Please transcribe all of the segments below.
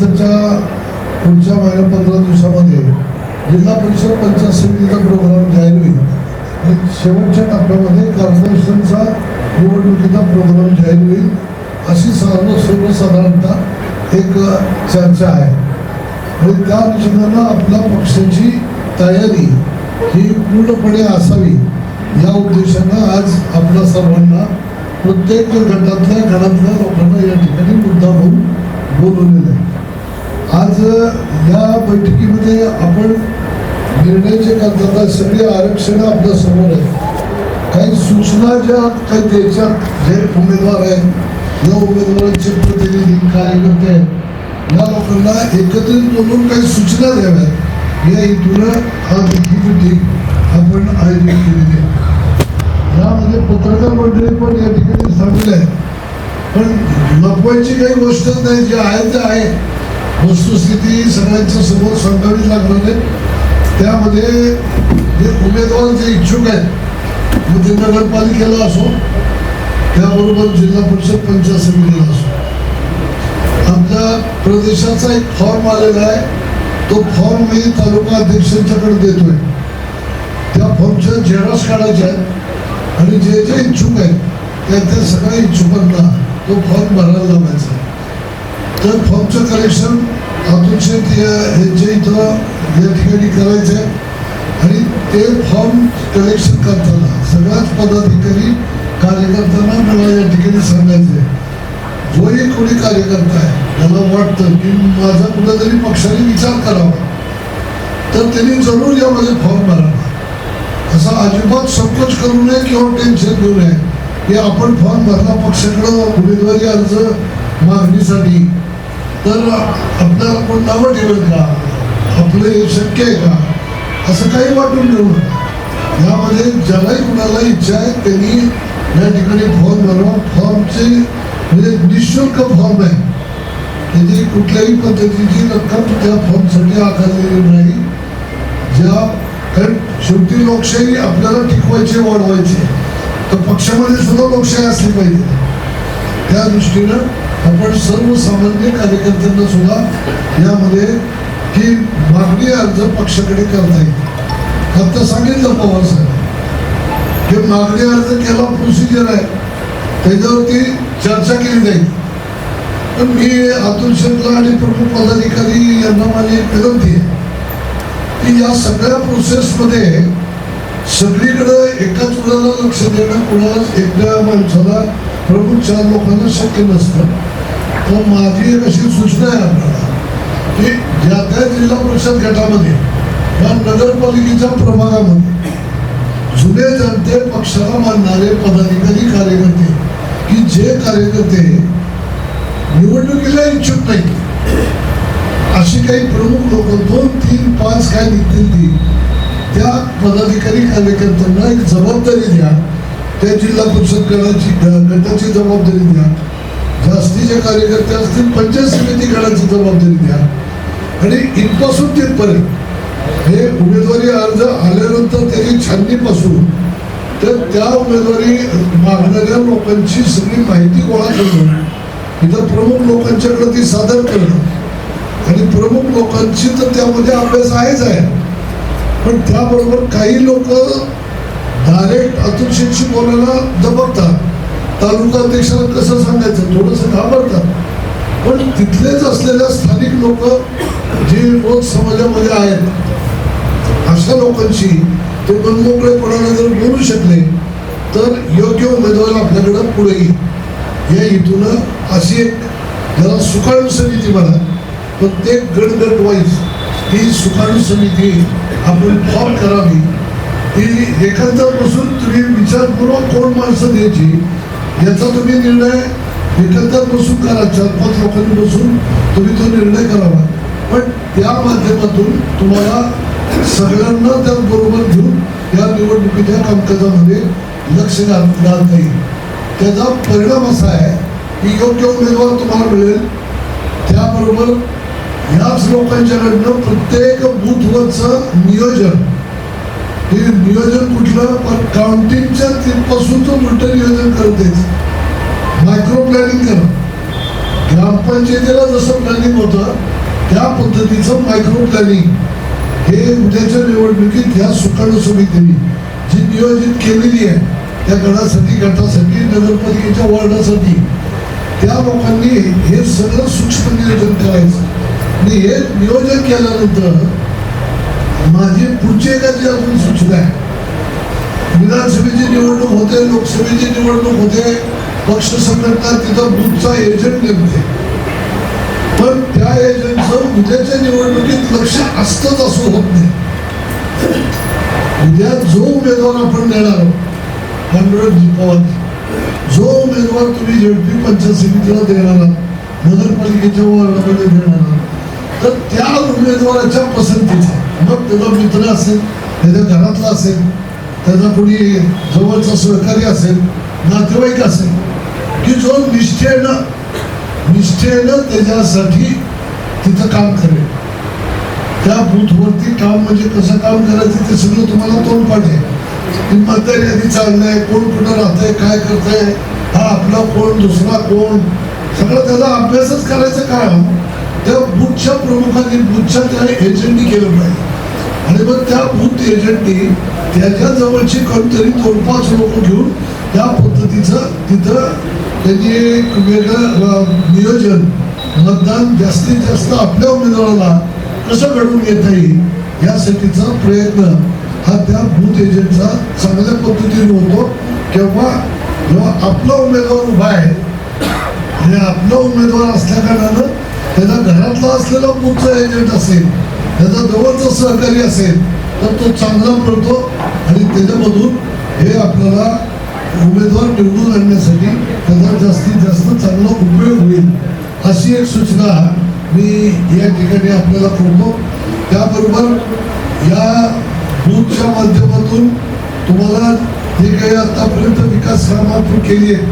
त्याच्यानंतरच्या पुढच्या महिन्या पंधरा दिवसामध्ये जिल्हा परिषद पंचायत समितीचा प्रोग्राम जाहीर होईल. आणि शेवटच्या टप्प्यामध्ये कॉर्पोरेशनचा निवडणुकीचा प्रोग्राम जाहीर होईल अशी सर्व सर्वसाधारणतः एक चर्चा आहे. आणि त्या अनुषंगानं आपल्या पक्षाची तयारी ही पूर्णपणे असावी या उद्देशानं आज आपल्या सर्वांना प्रत्येक गटातल्या घरातल्या लोकांना या ठिकाणी मुद्दा म्हणून बोलवलेलं आहे. आज या बैठकीमध्ये आपण निर्णय जे करतात सगळे आरक्षण आपल्यासमोर आहे. काही सूचना ज्या काही त्याच्यात जे उमेदवार आहेत या उमेदवारांचे प्रतिनिधी कार्यकर्ते आहेत या लोकांना एकत्रित बोलून काही सूचना द्याव्यात या हेतून आज ही मिटिंग आपण आयोजित केलेली आहे. यामध्ये पत्रकार मंडळी पण या ठिकाणी सामील आहे पण लपवायची काही गोष्टच नाही जे आहे ते आहे. वस्तुस्थिती सगळ्यांच्या समोर सांगावी लागणार आहे. त्यामध्ये जे उमेदवार जे इच्छुक आहेत मग ते नगरपालिकेला असो त्याबरोबर जिल्हा परिषद पंचायत समितीला असो. आपल्या प्रदेशाचा एक फॉर्म आलेला आहे. तो फॉर्म मी तालुका अध्यक्षांच्याकडे देतोय. त्या फॉर्मच्या झेरॉक्स काढायच्या आहेत. आणि जे जे इच्छुक आहेत त्या त्या सगळ्या इच्छुकांना तो फॉर्म भरायला लावायचा तर फॉर्मचं कलेक्शन अतुल शेठ या- यांच्या इथं या ठिकाणी करायचं आहे आणि ते फॉर्म कलेक्शन करताना सगळ्याच पदाधिकारी कार्यकर्त्यांना मला या ठिकाणी सांगायचं आहे जोही कोणी कार्यकर्ता आहे त्याला वाटतं की माझा कुठेतरी पक्षाने विचार करावा. तर त्यांनी जरूर या माझे फॉर्म भरावा. असा अजिबात संकोच करू नये किंवा टेन्शन घेऊ नये. की आपण फॉर्म भरला पक्षाकडं उमेदवारी अर्ज मागणीसाठी तर आपल्याला कोण नावं ठेवेल का? आपलं हे शक्य आहे का? असं काही वाटून घेऊ नका. यामध्ये ज्यालाही कुणाला इच्छा आहे त्यांनी या ठिकाणी फॉर्म भरावा. फॉर्मचे म्हणजे निशुल्क फॉर्म आहे. त्याची कुठल्याही पद्धतीची रक्कम त्या फॉर्मसाठी आकारलेली नाही. ज्या कारण शेवटी लोकशाही आपल्याला टिकवायची वाढवायची तर पक्षामध्ये सुद्धा लोकशाही असली पाहिजे. त्या दृष्टीनं आपण सर्वसामान्य कार्यकर्त्यांना सुद्धा यामध्ये की मागणी अर्ज पक्षाकडे करता येईल. आता सांगितलं पवार साहेब की मागणी अर्ज केला प्रोसिजर आहे. त्याच्यावरती चर्चा केली जाईल पण मी अतुल शेखला आणि प्रमुख पदाधिकारी यांना माझी एक विनंती आहे की या सगळ्या प्रोसेसमध्ये सगळीकडे एकाच वेळेला लक्ष देणं कुणालाच एकट्या माणसाला प्रमुख चार लोकांना शक्य नसतं. हो, तर माझी अशी सूचना आहे आपल्याला. की ज्या त्या जिल्हा परिषद गटामध्ये या नगरपालिकेच्या प्रभागामध्ये जुने जनते पक्षाला मानणारे पदाधिकारी कार्यकर्ते की जे कार्यकर्ते निवडणुकीला इच्छुक नाही अशी काही प्रमुख लोक दोन तीन पाच काय निघतील ती त्या पदाधिकारी कार्यकर्त्यांना एक जबाबदारी द्या त्या जिल्हा परिषद गटाची गटाची जबाबदारी द्या जास्तीचे कार्यकर्ते असतील पंचायत समिती गणाची जबाबदारी द्या. आणि इथपासून तिथपर्यंत हे उमेदवारी अर्ज आल्यानंतर त्याची छाननीपासून तर त्या उमेदवारी मागणाऱ्या लोकांची सगळी माहिती गोळा करणं इथं प्रमुख लोकांच्याकडे ती सादर करणं. आणि प्रमुख लोकांची तर त्यामध्ये अभ्यास आहेच आहे. पण त्याबरोबर काही लोक डायरेक्ट अतुल शिक्षित बोलायला दबकतात तालुकाध्यक्षाला कसं सांगायचं? थोडंसं घाबरतात. पण तिथलेच असलेल्या स्थानिक लोक जे रोज समाजामध्ये आहेत अशा लोकांशी ते मनमोकळेपणाने जर बोलू शकले तर योग्य उमेदवार आपल्याकडं पुढे येईल. या हेतून अशी एक ज्याला सुकाणू समिती म्हणा प्रत्येक गणगट वाईज ही सुकाणू समिती आपण फॉर्म करावी. ती एखाद्या बसून तुम्ही विचारपूर्वक कोण माणसं द्यायची याचा तुम्ही निर्णय एकंदर बसून करा चार पाच लोकांनी बसून तुम्ही तो निर्णय करावा. पण त्या माध्यमातून तुम्हाला सगळ्यांना त्याचबरोबर घेऊन या निवडणुकीच्या कामकाजामध्ये लक्ष घालता येईल. त्याचा परिणाम असा आहे की योग्य उमेदवार तुम्हाला मिळेल. त्याबरोबर याच लोकांच्याकडनं प्रत्येक बूथवरचं नियोजन हे नियोजन कुठलं? पण काउंटिंगच्या तिथपासून तो उलट नियोजन करत मायक्रो प्लॅनिंग करा ग्रामपंचायतीला जसं प्लॅनिंग होतं त्या पद्धतीचं मायक्रो प्लॅनिंग हे उद्याच्या निवडणुकीत ह्या सुकाणू समितीने जी नियोजित केलेली आहे त्या गणासाठी गटासाठी नगरपालिकेच्या वॉर्डासाठी त्या लोकांनी हे सगळं सूक्ष्म नियोजन करायचं. आणि हे नियोजन केल्यानंतर माझी पुढची एखादी अजून सूचना आहे. विधानसभेची निवडणूक होते लोकसभेची निवडणूक होते पक्ष संघटना तिथं बुथचा एजंट नेमते. पण त्या एजंटचं उद्याच्या निवडणुकीत लक्ष असतंच असं होत नाही. उद्या जो उमेदवार आपण देणार आहोत पांडुरंग जो उमेदवार तुम्ही झेडपी पंचायत समितीला देणार नगरपालिकेच्या वार्डामध्ये देणार तर त्या उमेदवाराच्या पसंतीचा मग त्याचा मित्र असेल त्याच्या घरातला असेल त्याचा कोणी जवळचा सहकारी असेल नातेवाईक असेल की जो निष्ठेनं निष्ठेनं त्याच्यासाठी तिथं काम करेल. त्या बूथवरती काम म्हणजे कसं काम करायचं ते सगळं तुम्हाला तोंड पाठेल. की मतदार यादी चाललंय कोण कुठं राहतंय काय करतंय हा आपला कोण दुसरा कोण? सगळं त्याचा अभ्यासच करायचं काम. त्या बुथच्या प्रमुखांनी बुथच्या त्या एजंटनी केलं पाहिजे. आणि मग त्या बूथ एजंटनी त्याच्या जवळची कोणतरी दोन पाच लोक घेऊन त्या पद्धतीचं तिथं त्यांनी एक वेगळं नियोजन मतदान जास्तीत जास्त आपल्या उमेदवाराला कसं घडवून घेता येईल यासाठीचा प्रयत्न हा त्या बूथ एजंटचा चांगल्या पद्धतीने होतो. किंवा जेव्हा आपला उमेदवार उभा आहे आणि आपला उमेदवार असल्या कारणानं त्याचा घरातला असलेला बूथचा एजंट असेल त्याचा जवळचा सहकारी असेल तर तो चांगला पडतो आणि त्याच्यामधून हे आपल्याला उमेदवार निवडून आणण्यासाठी त्याचा जास्तीत जास्त चांगला उपयोग होईल. अशी एक सूचना मी या ठिकाणी आपल्याला करतो. त्याबरोबर या बूथच्या माध्यमातून तुम्हाला जे काही आतापर्यंत विकास कामं आपण केली आहे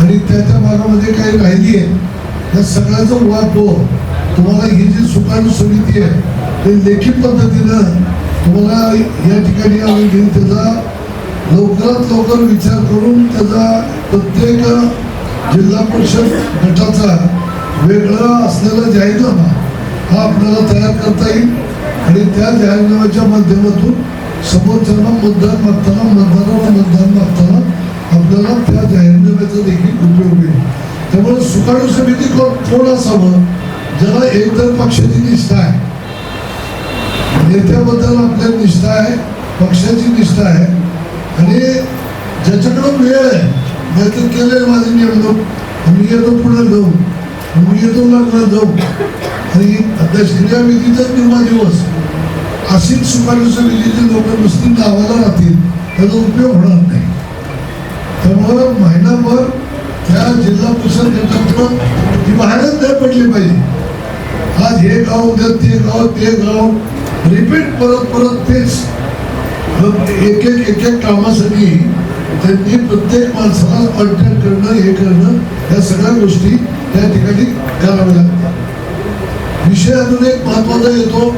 आणि त्याच्या भागामध्ये काही राहिली आहे या सगळ्याचा वाटो तुम्हाला ही जी सुकाणू समिती आहे ते लेखी पद्धतीनं तुम्हाला या ठिकाणी आम्ही घेऊन त्याचा लवकरात लवकर विचार करून त्याचा प्रत्येक जिल्हा परिषद गटाचा वेगळा असलेला जाहीरनामा हा आपल्याला तयार करता येईल. आणि त्या जाहीरनाम्याच्या माध्यमातून समोरच्यांना मतदान मागताना मतदाराला मतदान मागताना आपल्याला त्या जाहीरनाम्याचा देखील उपयोग होईल. त्यामुळे सुकाणू समिती कोण कोण असावं? ज्याला एकतर पक्षाची निष्ठा आहे. नेत्याबद्दल आपल्या निष्ठा आहे पक्षाची निष्ठा आहे. आणि ज्याच्याकडं वेळ आहे नाहीतर केले माझी निवडणूक मी येतो पुढे जाऊ मी येतो लग्नात जाऊ. आणि दशक्रिया विधीचा निर्मा दिवस अशीच सुपारी विधीचे लोक नुसती गावाला राहतील त्याचा उपयोग होणार नाही. त्यामुळं महिनाभर त्या जिल्हा परिषद गटातून ती बाहेरच नाही पडली पाहिजे. आज हे गाव उद्या ते गाव ते गाव रिपीट परत परत तेच. एक एक एक एक कामासाठी त्यांनी प्रत्येक माणसाला कॉन्टॅक्ट करणं हे करणं या सगळ्या गोष्टी त्या ठिकाणी कराव्या लागतात. विषय अजून एक महत्त्वाचा येतो.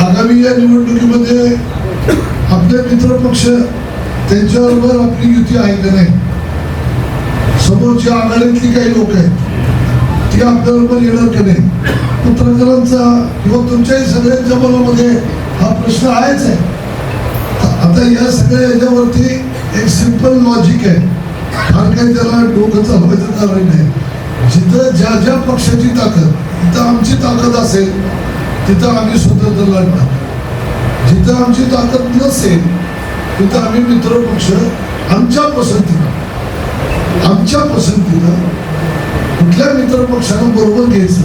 आगामी या निवडणुकीमध्ये आपले मित्रपक्ष त्यांच्याबरोबर आपली युती आहे का नाही? समोरच्या आघाडीतली काही लोक आहेत ती आपल्याबरोबर येणार का नाही? पत्रकारांचा किंवा तुमच्याही सगळ्यांच्या मनामध्ये हा प्रश्न आहेच आहे. आता या सगळ्या याच्यावरती एक सिंपल लॉजिक आहे. फार काही त्याला डोकं चालवायचं कारण नाही. जिथं ज्या ज्या पक्षाची ताकद तिथं आमची ताकद असेल तिथं आम्ही स्वतंत्र लढणार. जिथं आमची ताकद नसेल तिथं आम्ही मित्र पक्ष आमच्या पसंतीनं आमच्या पसंतीनं कुठल्या मित्र पक्षानं बरोबर घ्यायचं?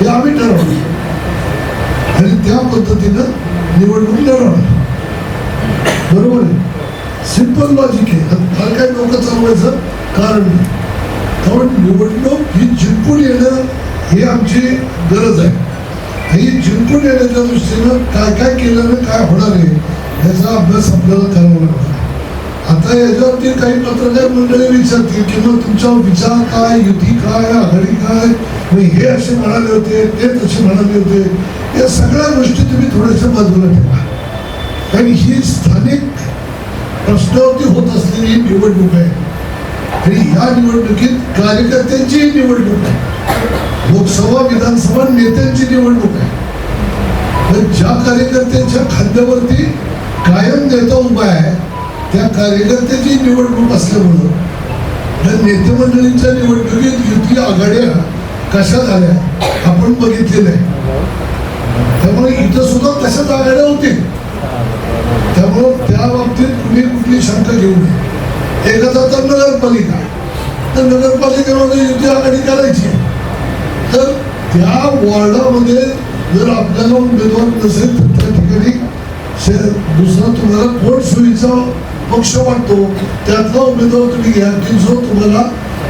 हे आम्ही ठरवलं. आणि त्या पद्धतीनं निवडणूक लढवणार. बरोबर आहे? सिंपल लॉजिक आहे. फार काही डोकं चालवायचं कारण नाही. कारण निवडणूक ही जिंकून येणं ही आमची गरज आहे. ही जिंकून येण्याच्या दृष्टीनं काय काय केल्यानं काय होणार आहे याचा अभ्यास आपल्याला करावा लागणार. आता याच्यावरती काही पत्रकार मंडळी विचारतील की मग तुमचा विचार काय युती काय आघाडी काय? मग हे असे म्हणाले होते ते तसे म्हणाले होते. या सगळ्या गोष्टी तुम्ही थोड्याशा बाजूला ठेवा. कारण ही स्थानिक प्रश्नावरती होत असलेली ही निवडणूक आहे. आणि या निवडणुकीत कार्यकर्त्यांची निवडणूक आहे. लोकसभा विधानसभा नेत्यांची निवडणूक आहे. पण ज्या कार्यकर्त्यांच्या खांद्यावरती कायम नेता उभा आहे त्या कार्यकर्त्याची निवडणूक असल्यामुळं या नेतेमंडळींच्या निवडणुकीत युती आघाड्या कशा झाल्या आपण बघितलेलं आहे. त्यामुळे इथं सुद्धा तशाच आघाड्या होतील त्यामुळं त्या बाबतीत कुणी कुठली शंका घेऊ नये. एखादा तर नगरपालिका. तर नगरपालिकेमध्ये युती आघाडी करायची तर त्या वॉर्डामध्ये जर आपल्याला उमेदवार नसेल तर त्या ठिकाणी दुसरा तुम्हाला कोण सोयीचा पक्ष वाटतो त्यातला उमेदवार तुम्ही घ्या की जो तुम्हाला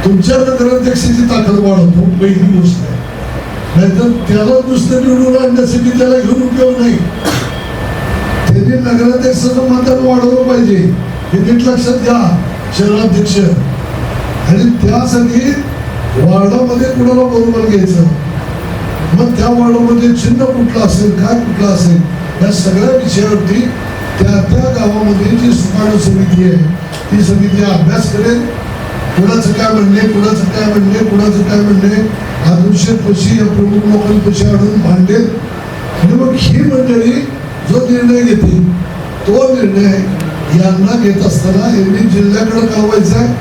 तुमच्या नगराध्यक्षाची ताकद वाढवतो पहिली गोष्ट आहे. नाहीतर त्याला नुसतं निवडून आणण्यासाठी त्याला घेऊन उपयोग नाही. त्यांनी नगराध्यक्षाचं मतदान वाढवलं पाहिजे हे नीट लक्षात घ्या शहराध्यक्ष. आणि त्यासाठी वार्डामध्ये कुणाला बरोबर घ्यायचं? मग त्या वार्डामध्ये चिन्ह कुठलं असेल काय कुठलं असेल या सगळ्या विषयावरती त्या त्या गावामध्ये जी सुकाणू समिती आहे ती समिती अभ्यास करेल. कुणाचं काय म्हणणे कुणाचं काय म्हणणे कुणाचं काय म्हणणे आदर्श पशी या प्रमुख लोकांपाशी आणून भांडेल. आणि मग ही मंडळी जो निर्णय घेते तो निर्णय यांना घेत असताना यांनी जिल्ह्याकडे कळवायचा आहे.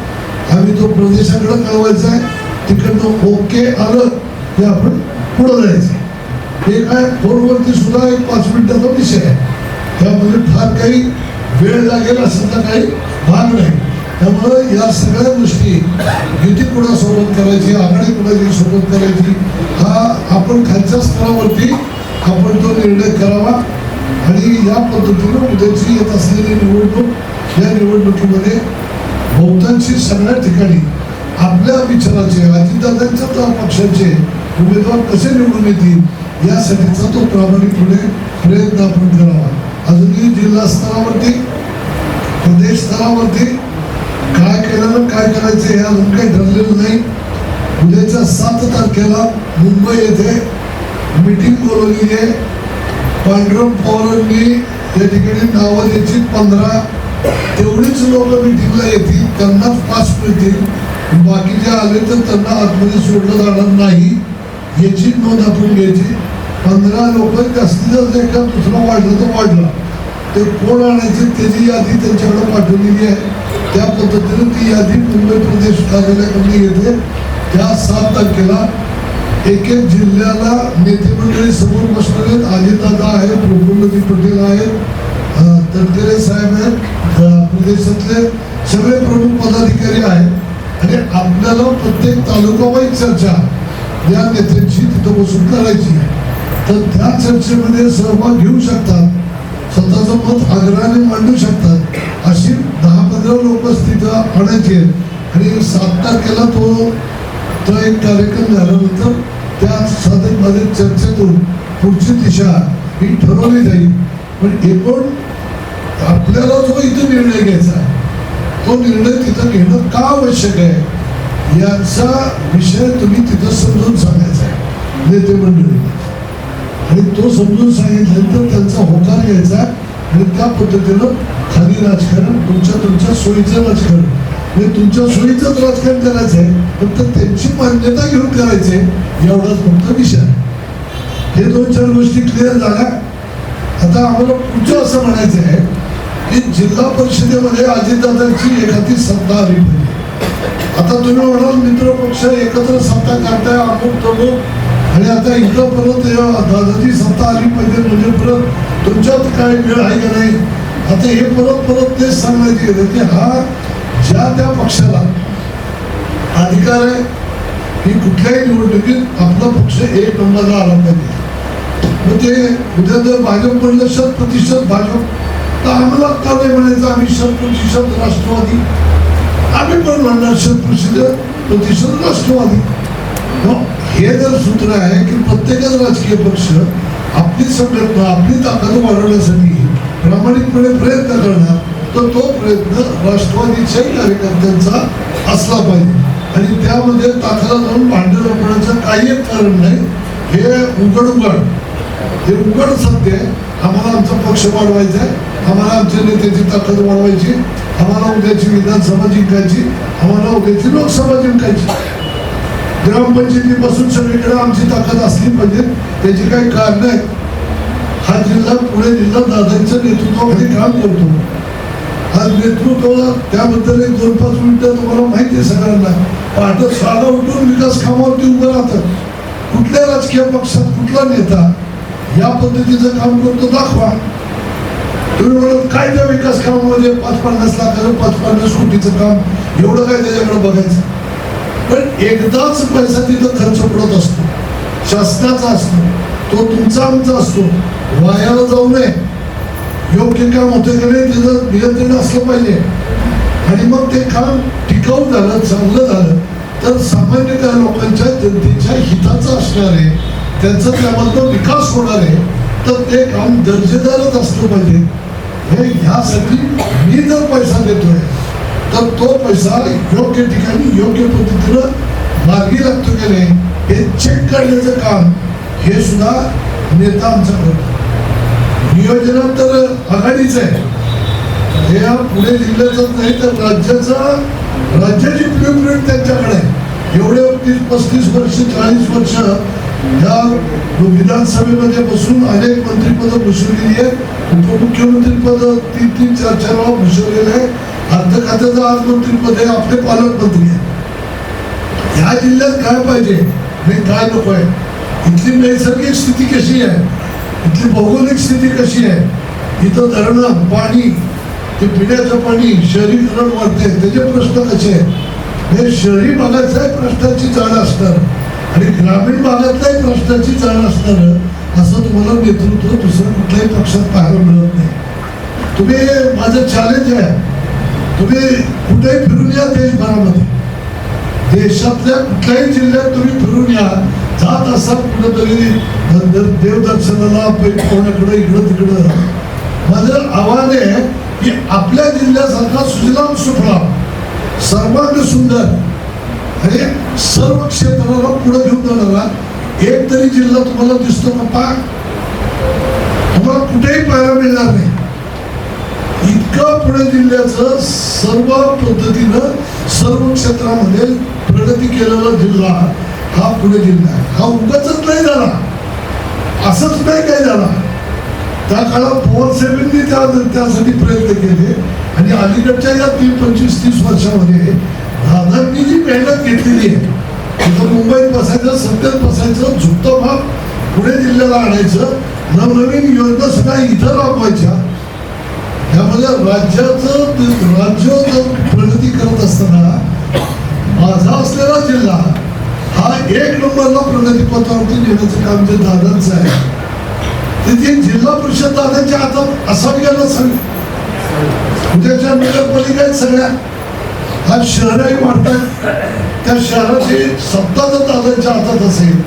आम्ही तो प्रदेशाकडे कळवायचा आहे. तिकडनं ओके आलं ते आपण पुढं जायचं. हे काय फोनवरती सुद्धा एक पाच मिनिटाचा विषय आहे. त्यामध्ये फार काही वेळ लागेल असाचा काही भाग नाही. त्यामुळं या सगळ्या गोष्टी युती कुणासोबत करायची आघाडी कुणाची सोबत करायची हा आपण खालच्या स्तरावरती आपण तो निर्णय करावा. आणि या पद्धतीनं उद्याची येत असलेली निवडणूक या निवडणुकीमध्ये बहुतांशी सगळ्या ठिकाणी आपल्या विचाराचे अजितदादांच्या पक्षाचे उमेदवार कसे निवडून येतील यासाठीचा तो प्रामाणिकपणे प्रयत्न आपण करावा. अजूनही जिल्हा स्तरावरती प्रदेश स्तरावरती काय केलं काय करायचं हे अजून काही ठरलेलं नाही. उद्याच्या सात तारखेला मुंबई येथे मीटिंग बोलवलेली आहे. पांडुरंग पवारांनी या ठिकाणी नावं द्यायची. पंधरा तेवढीच लोक मिटिंगला येतील. त्यांनाच पास मिळतील. बाकीचे आले तर त्यांना आतमध्ये सोडलं जाणार नाही. याची नोंद आपण घ्यायची. पंधरा लोक जास्तीत जास्त एका दुसरा वाढलं तर वाढलं. ते कोण आणायचे त्याची यादी त्यांच्याकडे पाठवलेली आहे. त्या पद्धतीने ती यादी मुंबई प्रदेश कार्यालयाकडून येते. त्या सात तारखेला एक एक जिल्ह्याला नेते मंडळी समोर बसलेले आहेत. अजितदादा आहे प्रफुल्लजी पटेल आहेत अं, साहेब आहेत प्रदेशातले सगळे प्रमुख पदाधिकारी आहेत. आणि आपल्याला प्रत्येक तालुका वाईज चर्चा या नेत्यांची तिथं बसून करायची आहे. तर त्या चर्चेमध्ये सहभाग घेऊ शकतात. स्वतःचं मत आग्रहाने मांडू शकतात. अशी दहा पंधरा लोक तिथं आणायची आहेत आणि सात तारखेला तो तो एक कार्यक्रम झाल्यानंतर त्या साधकमध्ये चर्चेतून पुढची दिशा ही ठरवली जाईल. पण एकूण आपल्याला जो इथे निर्णय घ्यायचा आहे तो निर्णय तिथं घेणं का आवश्यक आहे याचा विषय तुम्ही तिथं समजून सांगायचा आहे. नेते मंडळी. आणि तो समजून सांगितल्यानंतर त्यांचा होकार घ्यायचा आणि त्या पद्धतीनं खाली राजकारण तुमच्या तुमच्या सोयीचं राजकारण. म्हणजे तुमच्या सोयीचंच राजकारण करायचं आहे फक्त त्यांची मान्यता घेऊन करायचे एवढाच फक्त विषय हे दोन चार गोष्टी क्लिअर झाल्या. आता आम्हाला पुढचं असं म्हणायचं आहे की जिल्हा परिषदेमध्ये अजितदादांची एखादी सत्ता आली पाहिजे. आता तुम्ही म्हणाल मित्र पक्ष एकत्र सत्ता काढताय अमुक तमुक आणि आता इथं परत या दादाची सत्ता आली पाहिजे म्हणजे परत तुमच्यात काय वेळ आहे का नाही? आता हे परत परत तेच सांगायचे की हा ज्या त्या पक्षाला अधिकार आहे की कुठल्याही निवडणुकीत आपला पक्ष एक नंबरला आला पाहिजे. मग ते उद्या जर भाजप म्हणलं शत प्रतिशत भाजप तर आम्हाला का नाही म्हणायचं आम्ही शत प्रतिशत राष्ट्रवादी. आम्ही पण म्हणणार शत प्रतिशत प्रतिशत राष्ट्रवादी. मग हे जर सूत्र आहे की प्रत्येकच राजकीय पक्ष आपली संघटना आपली ताकद वाढवण्यासाठी प्रामाणिकपणे प्रयत्न करणार तर तो प्रयत्न राष्ट्रवादीच्याही कार्यकर्त्यांचा असला पाहिजे. आणि त्यामध्ये ताकदा जाऊन भांडण लपण्याचं काही एक कारण नाही हे उघड उघड. हे उघड सत्य आम्हाला आमचा पक्ष वाढवायचा आहे. आम्हाला आमच्या नेत्याची ताकद वाढवायची. आम्हाला उद्याची विधानसभा जिंकायची. आम्हाला उद्याची लोकसभा जिंकायची. ग्रामपंचायतीपासून सगळीकडे आमची ताकद असली पाहिजे. त्याची काही कारण आहे हा जिल्हा पुणे जिल्हा दादांच्या नेतृत्वामध्ये काम करतो. हा नेतृत्व त्याबद्दल एक दोन पाच मिनिटं तुम्हाला माहिती आहे सगळ्यांना. पहाटे सहाला उठून विकास कामावरती उभं राहतं कुठल्या राजकीय पक्षात कुठला नेता या पद्धतीचं काम करतो दाखवा. तुम्ही म्हणत काय त्या विकास कामामध्ये पाच पन्नास लाखाचं पाच पन्नास कोटीचं काम? एवढं काय त्याच्याकडे बघायचं? पण एकदाच पैसा तिथं खर्च पडत असतो. शासनाचा असतो. तो तुमचा आमचा असतो. वायाला जाऊ नये. योग्य काम होतं की नाही तिथं नियंत्रण असलं पाहिजे. आणि मग ते काम टिकाऊ झालं चांगलं झालं तर सामान्य त्या लोकांच्या जनतेच्या हिताचं असणार आहे. त्यांचा त्यामधनं विकास होणार आहे. तर ते काम दर्जेदारच असलं पाहिजे. हे ह्यासाठी मी जर पैसा देतोय तर तो पैसा योग्य ठिकाणी योग्य पद्धतीनं मार्गी लागतो की नाही हे चेक करण्याचं काम हे सुद्धा नेता आमचा करतो. नियोजनात तर आघाडीच आहे. हे पुणे जिल्ह्याचं नाही तर राज्याचा राज्याची ब्ल्यूप्रिंट त्यांच्याकडे एवढे तीस पस्तीस वर्ष चाळीस वर्ष या विधानसभेमध्ये बसून अनेक मंत्रिपद भूषवलेली आहेत. उपमुख्यमंत्री पद तीन तीन चार चार वेळा भूषवलेले आहे. अर्थ खात्याचं आज मंत्रीपद आपले पालकमंत्री आहे ह्या जिल्ह्यात काय पाहिजे? आणि काय नको आहे? इथली नैसर्गिक स्थिती कशी आहे? इथली भौगोलिक स्थिती कशी आहे? इथं धरणं पाणी ते पिण्याचं पाणी शहरीकरण वाढते त्याचे प्रश्न कसे आहेत? हे शहरी भागाच्या प्रश्नाची जाण असणार आणि ग्रामीण भागातल्याही प्रश्नाची जाण असणार असं तुम्हाला नेतृत्व दुसरं कुठल्याही पक्षात पाहायला मिळत नाही. तुम्ही माझं चॅलेंज आहे. तुम्ही कुठेही फिरून या देशभरामध्ये देशातल्या कुठल्याही जिल्ह्यात तुम्ही फिरून या. जात असाल कुठेतरी देवदर्शनाला कोणाकडे इकडं तिकडं. माझं आव्हान आहे की आपल्या जिल्ह्यासारखा सुजलाम सुफलाम सर्वांग सुंदर आणि सर्व क्षेत्राला पुढे घेऊन जाणारा एक तरी जिल्हा तुम्हाला दिसतो ना पा तुम्हाला कुठेही पाहायला मिळणार नाही. इतकं पुणे जिल्ह्याचं सर्व पद्धतीनं सर्व क्षेत्रामध्ये प्रगती केलेला जिल्हा हा पुणे जिल्हा आहे. हा उगाच नाही झाला. असंच नाही काय झाला. त्या काळात पवारसाहेबांनी त्या त्यासाठी प्रयत्न केले आणि अलीकडच्या या तीन पंचवीस तीस वर्षामध्ये दादांनी जी मेहनत घेतलेली आहे तिथं मुंबईत बसायचं सत्यात बसायचं झुकतं भाग पुणे जिल्ह्याला आणायचं नवनवीन योजना सगळ्या इथं राबवायच्या. त्यामुळे राज्याचं राज्य प्रगती करत असताना माझा असलेला जिल्हा हा एक नंबरला प्रगती पथावरती नेण्याचं काम जे दादांचं आहे तिथे जिल्हा परिषद दादांच्या हातात असावी गेला नसावी उद्याच्या नगरपालिका आहेत सगळ्या आज शहरही वाढतात. त्या शहराची सत्ता जर दादांच्या हातात असेल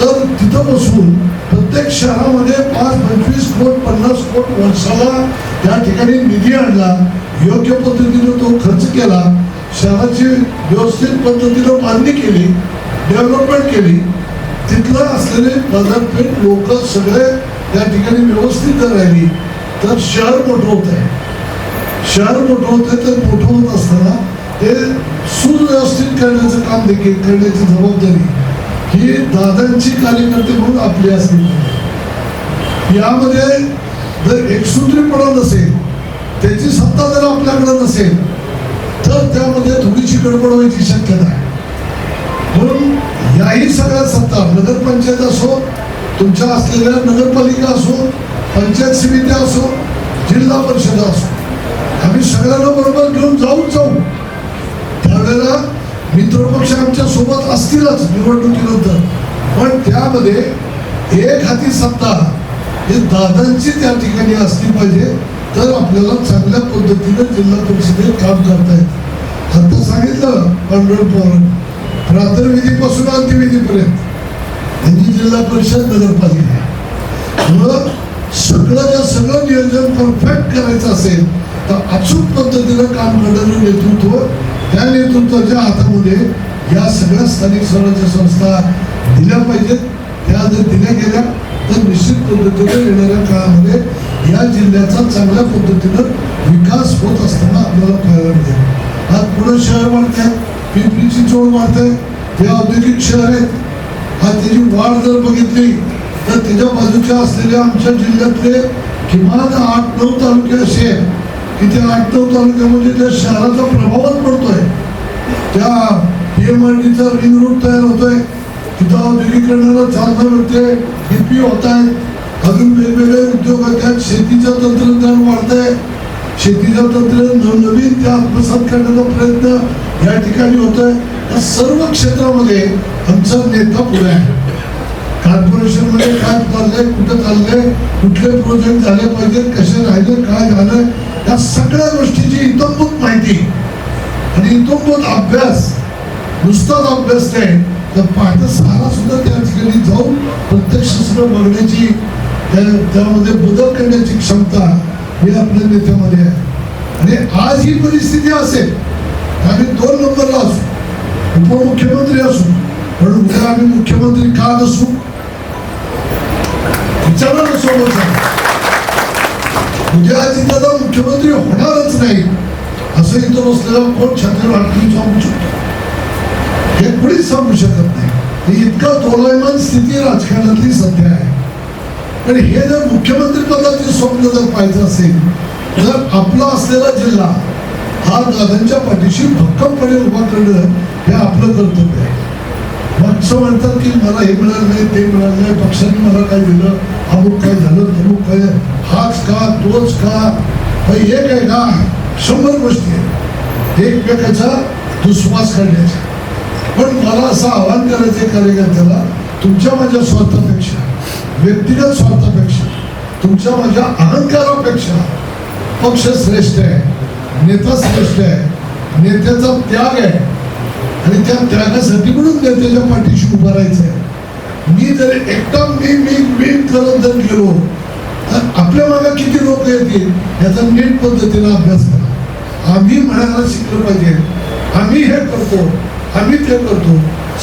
तर तिथं बसून प्रत्येक शहरामध्ये पाच पंचवीस कोट पन्नास कोट वर्षाला त्या ठिकाणी निधी आणला योग्य पद्धतीनं तो खर्च केला शहराची व्यवस्थित पद्धतीनं बांधणी केली डेव्हलपमेंट केली. तिथलं असलेले बाजारपेठ लोक सगळे त्या ठिकाणी व्यवस्थित राहिली. तर शहर मोठं होत आहे. शहर मोठं आहे तर मोठं होत असताना ते सुव्यवस्थित करण्याचं काम देखील करण्याची जबाबदारी ही दादांची कार्यकर्ते म्हणून आपली असली. यामध्ये जर एकसूत्रीपणा नसेल त्याची सत्ता जर आपल्याकडे नसेल तर त्यामध्ये थोडीशी गडबड व्हायची शक्यता आहे. म्हणून याही सगळ्या सत्ता नगरपंचायत असो तुमच्या असलेल्या नगरपालिका असो पंचायत समित्या असो जिल्हा परिषद असो. आम्ही सगळ्यांना बरोबर घेऊन जाऊन जाऊ. त्यावेळेला मित्रपक्ष आमच्यासोबत असतीलच निवडणुकीनंतर. पण त्यामध्ये एक हाती सत्ता हे दादांची त्या ठिकाणी असली पाहिजे तर आपल्याला चांगल्या पद्धतीने जिल्हा परिषदेत काम करता येत आता सांगितलं पांडुरंग प्रातर्विधीपासून अंत्यविधीपर्यंत. त्यांनी जिल्हा परिषद नगरपालिका. मग सगळं सगळं नियोजन परफेक्ट करायचं असेल तर अचूक पद्धतीनं काम करणारं नेतृत्व त्या नेतृत्वाच्या हातामध्ये या सगळ्या स्थानिक स्वराज्य संस्था दिल्या पाहिजेत. त्या जर दिल्या गेल्या तर निश्चित पद्धतीने येणाऱ्या काळामध्ये या जिल्ह्याचा चांगल्या पद्धतीनं विकास होत असताना आपल्याला पाहायला मिळेल. आज पुणे शहर वाढते आहे पिंपरी चिंचवड हे औद्योगिक शहर आहेत आज त्याची वाढ जर बघितली तर त्याच्या बाजूच्या असलेल्या आमच्या जिल्ह्यातले किमान आठ नऊ तालुके असे आहेत. इथे त्या तालुक्यामध्ये म्हणजे त्या शहराचा प्रभावच पडतोय. त्या पी एम आर डीचा रिंग रोड तयार होतोय. तिथं औद्योगिकरणाला चालना मिळते. डीपी होत आहेत अजून वेगवेगळे उद्योग आहेत. त्यात शेतीचं तंत्रज्ञान वाढतंय. शेतीचं तंत्रज्ञान नवनवीन त्या आत्मसात करण्याचा प्रयत्न या ठिकाणी होतोय. या सर्व क्षेत्रामध्ये आमचा नेता पुढे आहे. कॉर्पोरेशनमध्ये काय चाललंय कुठं चाललंय कुठले प्रोजेक्ट झाले पाहिजेत कसे राहिले काय झालं या सगळ्या गोष्टीची इतंभूत माहिती आणि इतंभूत अभ्यास नुसताच अभ्यास नाही तर पाठ सारा सुद्धा त्या ठिकाणी जाऊन प्रत्यक्ष सुद्धा बघण्याची त्यामध्ये बदल करण्याची क्षमता ही आपल्या नेत्यामध्ये आहे. आणि आज ही परिस्थिती असेल आम्ही दोन नंबरला असू उपमुख्यमंत्री असू पण उद्या आम्ही मुख्यमंत्री का नसू? विचारा सोबत म्हणजे उद्या अजितदादा मुख्यमंत्री होणारच नाही. असं इथं बसलेला कोण छत्री वाटून सांगू शकतो? हे कुणीच सांगू शकत नाही. ही इतकं दोलायमान स्थिती राजकारणातली सध्या आहे. पण हे जर मुख्यमंत्री पदाचे स्वप्न जर पाहिजे असेल तर आपला असलेला जिल्हा हा दादांच्या पाठीशी भक्कमपणे उभा करणं हे आपलं कर्तव्य आहे. असं म्हणतात की मला हे मिळालं नाही ते मिळालं नाही. पक्षाने मला काय दिलं? अमुक काय झालं अमुक काय? हाच का तोच का? एक आहे का? शंभर गोष्टी आहेत. एकमेकाचा दुस्वास काढण्याचा पण मला असं आव्हान करायचं कार्यकर्त्याला तुमच्या माझ्या स्वार्थापेक्षा व्यक्तिगत स्वार्थापेक्षा तुमच्या माझ्या अहंकारापेक्षा पक्ष श्रेष्ठ आहे नेता श्रेष्ठ आहे नेत्याचा त्याग आहे. आणि त्या त्यागासाठी म्हणून नेत्याच्या पाठीशी उभं राहायचं आहे मी जर एकटा मी मी मी करत जर गेलो तर आपल्या मागे किती लोक येतील याचा नीट पद्धतीने अभ्यास करा. आम्ही म्हणायला शिकलं पाहिजे. आम्ही हे करतो आम्ही ते करतो.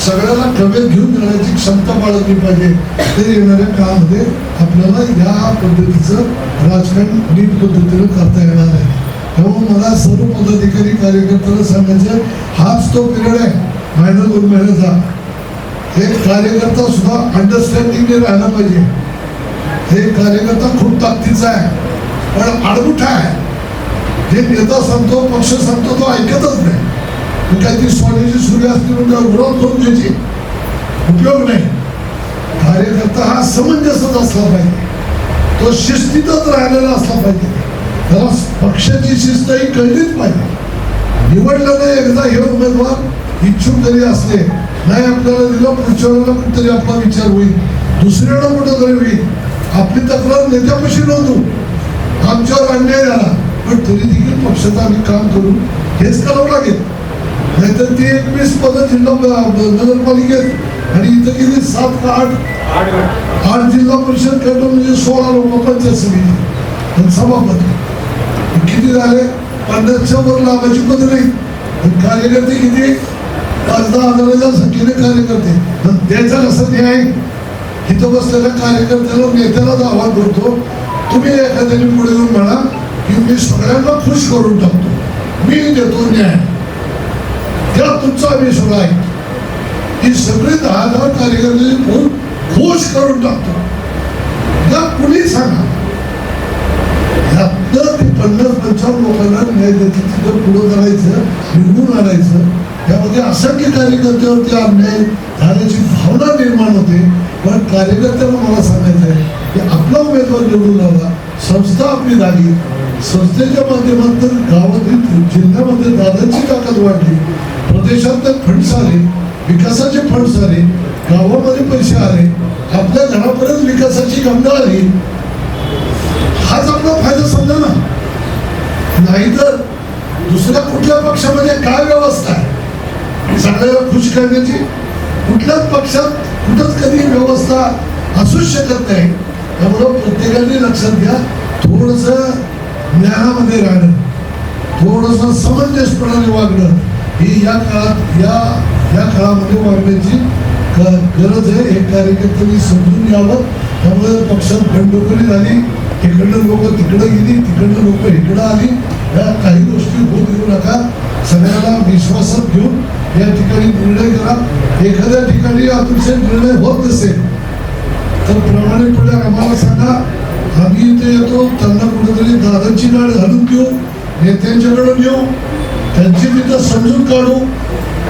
सगळ्याला कवेत घेऊन जाण्याची क्षमता बाळगली पाहिजे. तर येणाऱ्या काळामध्ये आपल्याला या पद्धतीचं राजकारण नीट पद्धतीनं करता येणार आहे. म्हणून मला सर्व पदाधिकारी कार्यकर्त्याला सांगायचं हाच तो पिरियड आहे महिना दोन महिन्याचा. एक कार्यकर्ता सुद्धा अंडरस्टँडिंगने राहायला पाहिजे. हे कार्यकर्ता खूप ताकदीचा आहे पण आडमुठा आहे. जे नेता सांगतो पक्ष सांगतो तो ऐकतच नाही. मग काहीतरी ती सोन्याची सूर्य असते म्हणजे विरोध करून द्यायची उपयोग नाही. कार्यकर्ता हा समंजसच असला पाहिजे. तो शिस्तीतच राहिलेला असला पाहिजे. त्याला पक्षाची शिस्त ही कळलीच पाहिजे निवडल्याने एकदा हे उमेदवार इच्छुक जरी असले नाही आपल्याला दिलं पुढच्या वेळेला कुठेतरी आपला विचार होईल. दुसऱ्याला कुठं तरी होईल. आपली तक्रार नेत्यापाशी नव्हतो. आमच्यावर अन्याय झाला पण तरी देखील पक्षाचं आम्ही काम करू हेच करावं लागेल. नाहीतर ती एकवीस पद जिल्हा नगरपालिकेत आणि इथं किती? सात का आठ? आठ जिल्हा परिषद गट म्हणजे सोळा लोक पंचायत समिती सभापती. किती झाले? पन्नासच्या वर लाभाची पद नाही. कार्यकर्ते किती? पाच दहा हजाराच्या संख्येने कार्यकर्ते. त्याचा कसं न्याय? इथं बसलेल्या कार्यकर्त्याला नेत्यालाच आव्हान करतो. तुम्ही एखाद्याने पुढे येऊन म्हणा की मी सगळ्यांना खुश करून टाकतो. मी देतो न्याय. त्या तुमचा विश्वास आहे. ही सगळी दहा दहा कार्यकर्ते फोन खुश करून टाकतो. या कुणी सांगा? तर ते पन्नास पंचावन्न लोकांना न्याय देते तिथं पुढं करायचं निवडून आणायचं. त्यामध्ये असंख्य कार्यकर्त्यावरती अन्याय झाल्याची भावना निर्माण होते. पण कार्यकर्त्यांना मला सांगायचं आहे की आपला उमेदवार निवडून आला संस्था आपली झाली. संस्थेच्या माध्यमातून गावातील जिल्ह्यामध्ये दादांची ताकद वाढली. प्रदेशात तर फंड्स आले विकासाचे फंड्स आले गावामध्ये पैसे आले. आपल्या घरापर्यंत विकासाची गंगा आली. हाच आपला फायदा समजा ना. नाहीतर दुसऱ्या कुठल्या पक्षामध्ये काय व्यवस्था आहे? सगळ्याला खुश करण्याची कुठल्याच पक्षात कुठंच कधी व्यवस्था असूच शकत नाही. त्यामुळं प्रत्येकाने लक्षात घ्या थोडस ज्ञानामध्ये राहणं थोडस समंजसपणाने वागणं ही या काळात या या काळामध्ये वागण्याची गरज आहे. हे कार्यकर्त्यांनी समजून घ्यावं. त्यामुळे पक्षात बंडखोरी झाली तिकडनं लोक तिकडं गेली तिकडनं लोक इकडं आली या काही गोष्टी होऊ येऊ नका. सगळ्याला विश्वासात घेऊन या ठिकाणी निर्णय करा. एखाद्या ठिकाणी अतिशय निर्णय होत नसेल तर प्रामाणिकपणे आम्हाला सांगा. आम्ही इथे येतो त्यांना कुठेतरी दादाची गाड घालून घेऊ नेत्यांच्याकडून घेऊ त्यांची तिथं समजून काढू.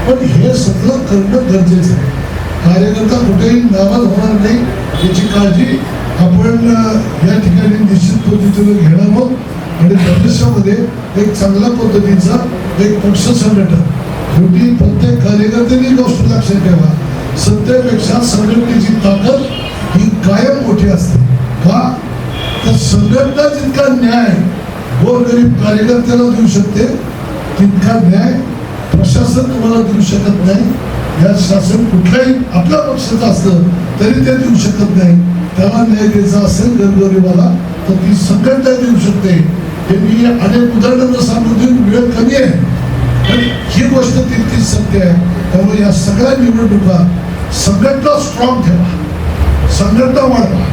पण हे सगळं करणं गरजेचं आहे. कार्यकर्ता कुठेही नाराज होणार नाही याची काळजी आपण या ठिकाणी निश्चित पद्धतीने घेणार आहोत. आणि भविष्यामध्ये एक चांगल्या पद्धतीचा एक पक्ष संघटन. शेवटी प्रत्येक कार्यकर्त्यांनी गोष्ट लक्षात ठेवा. सत्तेपेक्षा संघटनेची ताकद ही कायम मोठी असते. का? तर संघटना जितका न्याय गोरगरीब कार्यकर्त्याला देऊ शकते तितका न्याय प्रशासन तुम्हाला देऊ शकत नाही. या शासन कुठल्याही आपल्या पक्षाचं असलं तरी ते देऊ शकत नाही. त्याला न्याय द्यायचा असेल गरगरीबाला तर ती संघटना देऊ शकते. हे मी अनेक उदाहरणं सांगून देऊन वेळ कमी आहे. पण ही गोष्ट तितकीच सत्य आहे. त्यामुळे या सगळ्या निवडणुका संघटना स्ट्रॉंग ठेवा. संघटना वाढवा.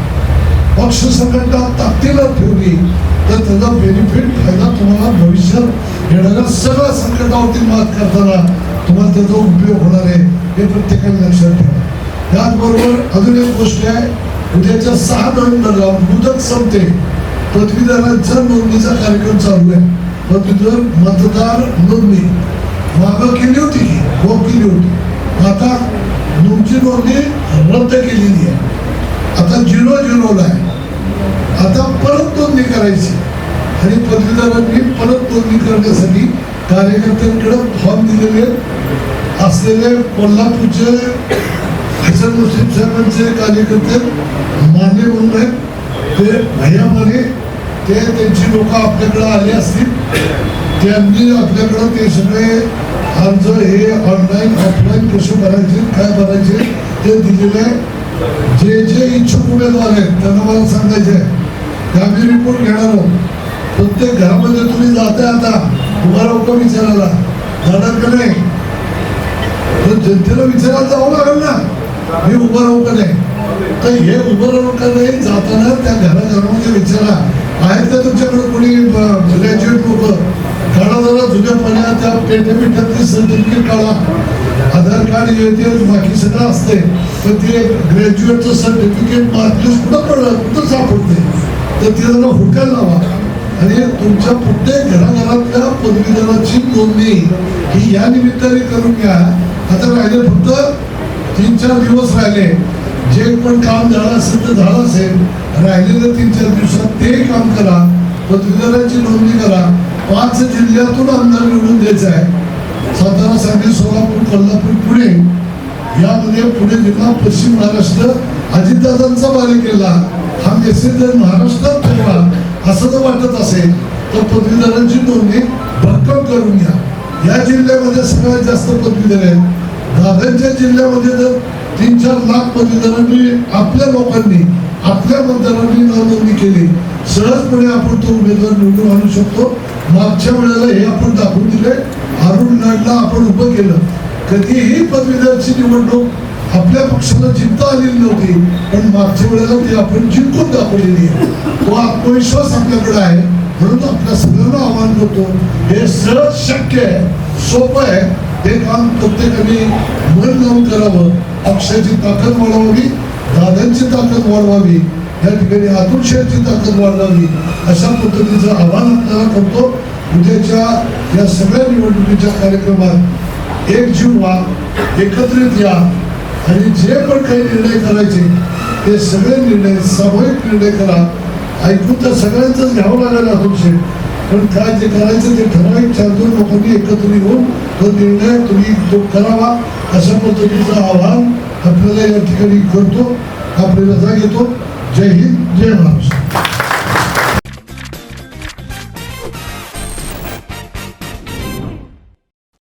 पक्ष संघटना ताकदीला ठेवली तर त्याचा बेनिफिट फायदा तुम्हाला भविष्यात येणाऱ्या सगळ्या संकटावरती मात करताना तुम्हाला त्याचा उपयोग होणार आहे हे प्रत्येकाने लक्षात ठेवा. त्याचबरोबर अजून एक गोष्ट आहे उद्याच्या सहा नोव्हेंबरला मुदत संपते. पदवीधरांच्या नोंदणीचा कार्यक्रम चालू आहे पदवीधर मतदार नोंदणी. मागं केली होती की? हो केली होती. आता तुमची नोंदणी रद्द केलेली आहे. आता झिरो झिरोला आहे. आता परत नोंदणी करायची. आणि पदवीधरांनी परत नोंदणी करण्यासाठी कार्यकर्त्यांकडे फॉर्म दिलेले असलेले कोल्हापूरचे हसन मुस्लिम साहेबांचे कार्यकर्ते माने म्हणून आहेत ते भैया माने ते त्यांची लोक आपल्याकडे आले असतील. त्यांनी आपल्याकडं ते सगळे अर्ज हे ऑनलाईन ऑफलाईन कसे भरायचे काय भरायचे ते दिलेले आहे. जे जे इच्छुक उमेदवार आहेत त्यांना मला सांगायचे आहे. की आम्ही रिपोर्ट घेणार आहोत. प्रत्येक घरामध्ये तुम्ही जाताय आता. तुम्हाला राहू का विचारायला. जाणार का नाही? तर जनतेला विचारायला जावं लागेल ना. मी उभं राहू का नाही? तर हे उभं राहू का नाही जाताना त्या घराघरामध्ये विचारा. आहेत का तुमच्याकडे कोणी ग्रॅज्युएट लोक? काढा जरा जुन्या पाण्या त्या पेट्या मिठातली सर्टिफिकेट काढा. आधार कार्ड येते बाकी सगळं असते पण ते ग्रॅज्युएटचं सर्टिफिकेट मार्कलिस्ट कुठं पडलं? कुठं सापडते तर ते जरा हुडकायला लावा. आणि तुमच्या प्रत्येक घराघरातल्या पदवीधराची नोंदणी ही या निमित्ताने करून घ्या. आता राहिले फक्त तीन चार दिवस राहिले. जे पण काम झालं असेल तर झालं असेल. राहिलेलं तीन चार दिवसात ते काम करा. पदवीधराची नोंदणी करा. पाच जिल्ह्यातून आमदार निवडून द्यायचं आहे. सातारा सांगली सोलापूर कोल्हापूर पुणे. यामध्ये पुणे जिल्हा पश्चिम महाराष्ट्र. अजितदादांचा केला. हा मेसेज जर महाराष्ट्रात ठेवा. असं जर वाटत असेल तर पदवीधरांची नोंदणी भक्कम करून घ्या. या जिल्ह्यामध्ये सगळ्यात जास्त पदवीधर आहेत. दादरच्या जिल्ह्यामध्ये जर तीन चार लाख पदवीधरांनी आपल्या लोकांनी आपल्या मतदारांनी नाव नोंदणी केली सहजपणे आपण तो उमेदवार निवडून आणू शकतो. मागच्या वेळेला हे आपण दाखवून दिले. अरुण लाडला आपण उभं केलं. कधीही पदवीधरची निवडणूक आपल्या पक्षाला जिंकता आलेली नव्हती. पण मागच्या वेळेला ती आपण जिंकून दाखवलेली आहे. तो आत्मविश्वास आपल्याकडे आहे. म्हणून आपल्या सगळ्यांना आव्हान करतो. हे सहज शक्य आहे. सोपं आहे. हे काम प्रत्येकाने मन लावून करावं. पक्षाची ताकद वाढवावी. दादांची ताकद वाढवावी. या ठिकाणी आतुरशाहीची ताकद वाढवावी. अशा पद्धतीचं आव्हान आपल्याला करतो. उद्याच्या या सगळ्या निवडणुकीच्या कार्यक्रमात एकजीव व्हा एकत्रित या. आणि जे पण काही निर्णय करायचे हे सगळे निर्णय सामूहिक निर्णय करा. ऐकून तर सगळ्यांचंच घ्यावं लागेल अतुलशेठ पण काय जे करायचं ते ठराविक चार दोन लोकांनी एकत्र येऊन तो निर्णय तुम्ही तो करावा अशा पद्धतीचं आव्हान आपल्याला या ठिकाणी करतो. आपली रजा घेतो जय हिंद जय महाराष्ट्र.